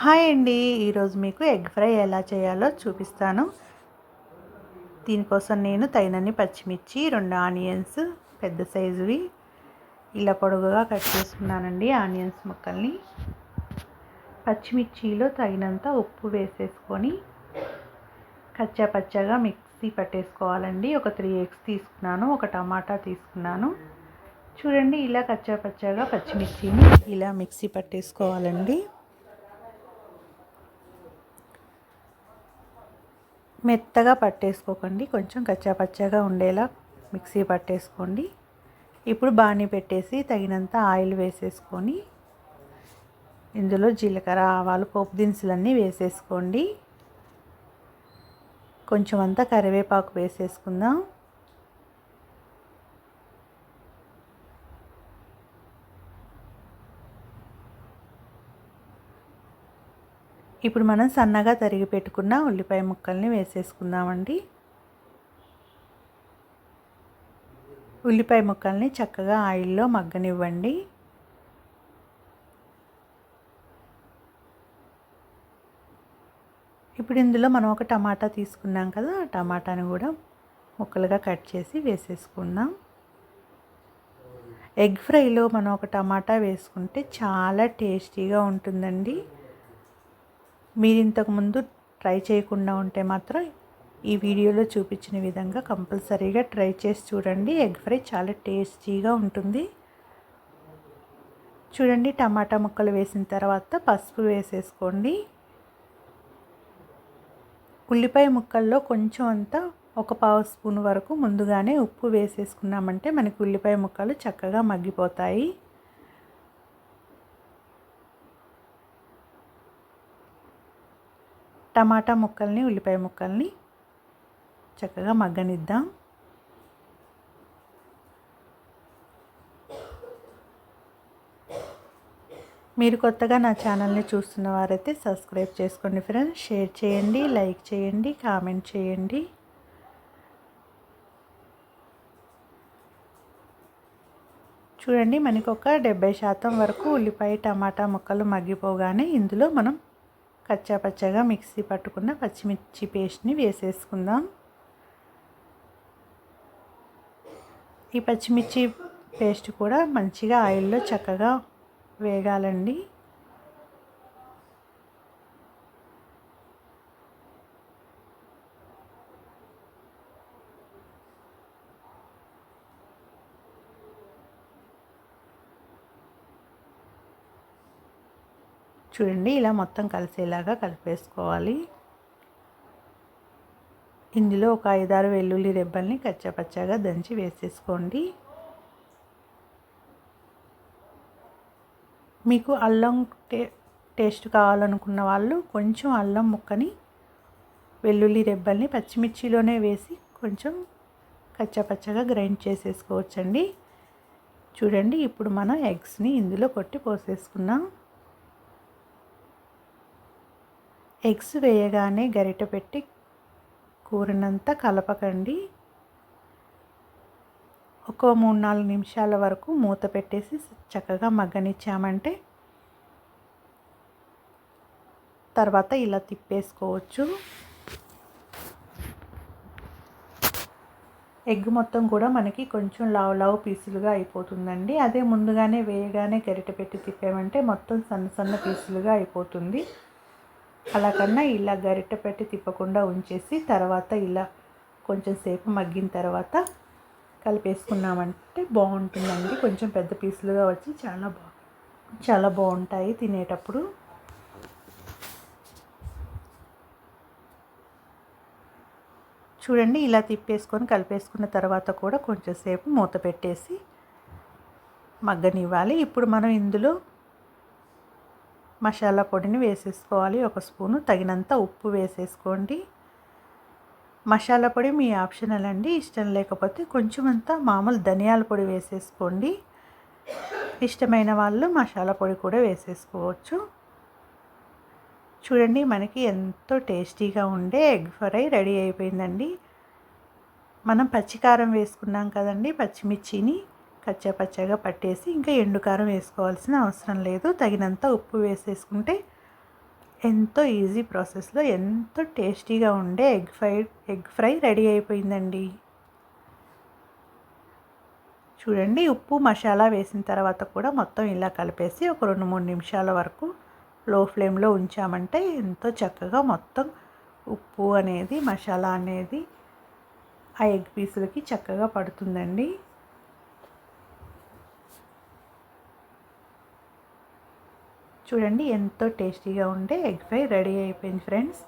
Hi అండి. ఈరోజు మీకు ఎగ్ ఫ్రై ఎలా చేయాలో చూపిస్తాను. దీనికోసం నేను తగినన్ని పచ్చిమిర్చి రెండు ఆనియన్స్ పెద్ద సైజువి ఇలా పొడుగుగా కట్ చేసుకున్నానండి ఆనియన్స్ ముక్కల్ని. పచ్చిమిర్చిలో తగినంత ఉప్పు వేసేసుకొని కచ్చా పచ్చగా మిక్సీ పట్టేసుకోవాలండి. ఒక త్రీ ఎగ్స్ తీసుకున్నాను ఒక టమాటా తీసుకున్నాను. చూడండి ఇలా కచ్చా పచ్చగా పచ్చిమిర్చిని ఇలా మిక్సీ పట్టేసుకోవాలండి. మెత్తగా పట్టేసుకోకండి. కొంచెం కచ్చాపచ్చాగా ఉండేలా మిక్సీ పట్టేసుకోండి. ఇప్పుడు బాణీ పెట్టేసి తగినంత ఆయిల్ వేసేసుకొని ఇందులో జీలకర్ర ఆవాలు పోపు దినుసులన్నీ వేసేసుకోండి. కొంచెం అంతా కరివేపాకు వేసేసుకుందాం. ఇప్పుడు మనం సన్నగా తరిగి పెట్టుకున్న ఉల్లిపాయ ముక్కల్ని వేసేసుకుందామండి. ఉల్లిపాయ ముక్కల్ని చక్కగా ఆయిల్లో మగ్గనివ్వండి. ఇప్పుడు ఇందులో మనం ఒక టమాటా తీసుకున్నాం కదా ఆ టమాటాని కూడా ముక్కలుగా కట్ చేసి వేసేసుకుందాం. ఎగ్ ఫ్రైలో మనం ఒక టమాటా వేసుకుంటే చాలా టేస్టీగా ఉంటుందండి. మీరు ఇంతకుముందు ట్రై చేయకుండా ఉంటే మాత్రం ఈ వీడియోలో చూపించిన విధంగా కంపల్సరీగా ట్రై చేసి చూడండి. ఎగ్ ఫ్రై చాలా టేస్టీగా ఉంటుంది. చూడండి టమాటా ముక్కలు వేసిన తర్వాత పసుపు వేసేసుకోండి. ఉల్లిపాయ ముక్కల్లో కొంచెం అంతా ఒక పావు స్పూన్ వరకు ముందుగానే ఉప్పు వేసేసుకున్నామంటే మనకి ఉల్లిపాయ ముక్కలు చక్కగా మగ్గిపోతాయి. టమాటా ముక్కల్ని ఉల్లిపాయ ముక్కల్ని చక్కగా మగ్గనిద్దాం. మీరు కొత్తగా నా ఛానల్ని చూస్తున్న వారైతే సబ్స్క్రైబ్ చేసుకోండి ఫ్రెండ్స్. షేర్ చేయండి లైక్ చేయండి కామెంట్ చేయండి. చూడండి మనకు ఒక డెబ్బై శాతం వరకు ఉల్లిపాయ టమాటా ముక్కలు మగ్గిపోగానే ఇందులో మనం కచ్చాపచ్చగా మిక్సీ పట్టుకున్న పచ్చిమిర్చి పేస్ట్ని వేసేసుకుందాం. ఈ పచ్చిమిర్చి పేస్ట్ కూడా మంచిగా ఆయిల్లో చక్కగా వేగాలండి. చూడండి ఇలా మొత్తం కలిసేలాగా కలిపేసుకోవాలి. ఇందులో ఒక ఐదారు వెల్లుల్లి రెబ్బల్ని కచ్చపచ్చగా దంచి వేసేసుకోండి. మీకు అల్లం టే టేస్ట్ కావాలనుకున్న వాళ్ళు కొంచెం అల్లం ముక్కని వెల్లుల్లి రెబ్బల్ని పచ్చిమిర్చిలోనే వేసి కొంచెం కచ్చపచ్చగా గ్రైండ్ చేసేసుకోవచ్చండి. చూడండి ఇప్పుడు మనం ఎగ్స్ని ఇందులో కొట్టి పోసేసుకున్నాం ఎగ్స్ వేయగానే గరిట పెట్టి కూరనంతా కలపకండి. ఒక మూడు నాలుగు నిమిషాల వరకు మూత పెట్టేసి చక్కగా మగ్గనిచ్చామంటే తర్వాత ఇలా తిప్పేసుకోవచ్చు. ఎగ్ మొత్తం కూడా మనకి కొంచెం లావు లావు పీసులుగా అయిపోతుందండి. అదే ముందుగానే వేయగానే గరిట పెట్టి తిప్పామంటే మొత్తం సన్న సన్న పీసులుగా అయిపోతుంది. అలా కన్నా ఇలా గరిట పెట్టి తిప్పకుండా ఉంచేసి తర్వాత ఇలా కొంచెం సేపు మగ్గిన తర్వాత కలిపేసుకున్నామంటే బాగుంటుందండి. కొంచెం పెద్ద పీసులుగా వచ్చి చాలా బా చాలా బాగుంటాయి తినేటప్పుడు. చూడండి ఇలా తిప్పేసుకొని కలిపేసుకున్న తర్వాత కూడా కొంచెం సేపు మూత పెట్టేసి మగ్గనివ్వాలి. ఇప్పుడు మనం ఇందులో మసాలా పొడిని వేసేసుకోవాలి. ఒక స్పూను తగినంత ఉప్పు వేసేసుకోండి. మసాలా పొడి మీ ఆప్షనల్ అండి. ఇష్టం లేకపోతే కొంచెం అంతా మామూలు ధనియాల పొడి వేసేసుకోండి. ఇష్టమైన వాళ్ళు మసాలా పొడి కూడా వేసేసుకోవచ్చు. చూడండి మనకి ఎంతో టేస్టీగా ఉండే ఎగ్ ఫ్రై రెడీ అయిపోయిందండి. మనం పచ్చికారం వేసుకున్నాం కదండి పచ్చిమిర్చిని. కచ్చాపచ్చగా పట్టేసి ఇంకా ఎండుకారం వేసుకోవాల్సిన అవసరం లేదు. తగినంత ఉప్పు వేసేసుకుంటే ఎంతో ఈజీ ప్రాసెస్లో ఎంతో టేస్టీగా ఉండే egg fry egg fry ready అయిపోయిందండి. చూడండి ఉప్పు మసాలా వేసిన తర్వాత కూడా మొత్తం ఇలా కలిపేసి ఒక రెండు మూడు నిమిషాల వరకు లో ఫ్లేమ్లో ఉంచామంటే ఎంతో చక్కగా మొత్తం ఉప్పు అనేది మసాలా అనేది ఆ ఎగ్ పీసులకి చక్కగా పడుతుందండి. చూడండి ఎంతో టేస్టీగా ఉండే ఎగ్ ఫ్రై రెడీ అయిపోయింది ఫ్రెండ్స్.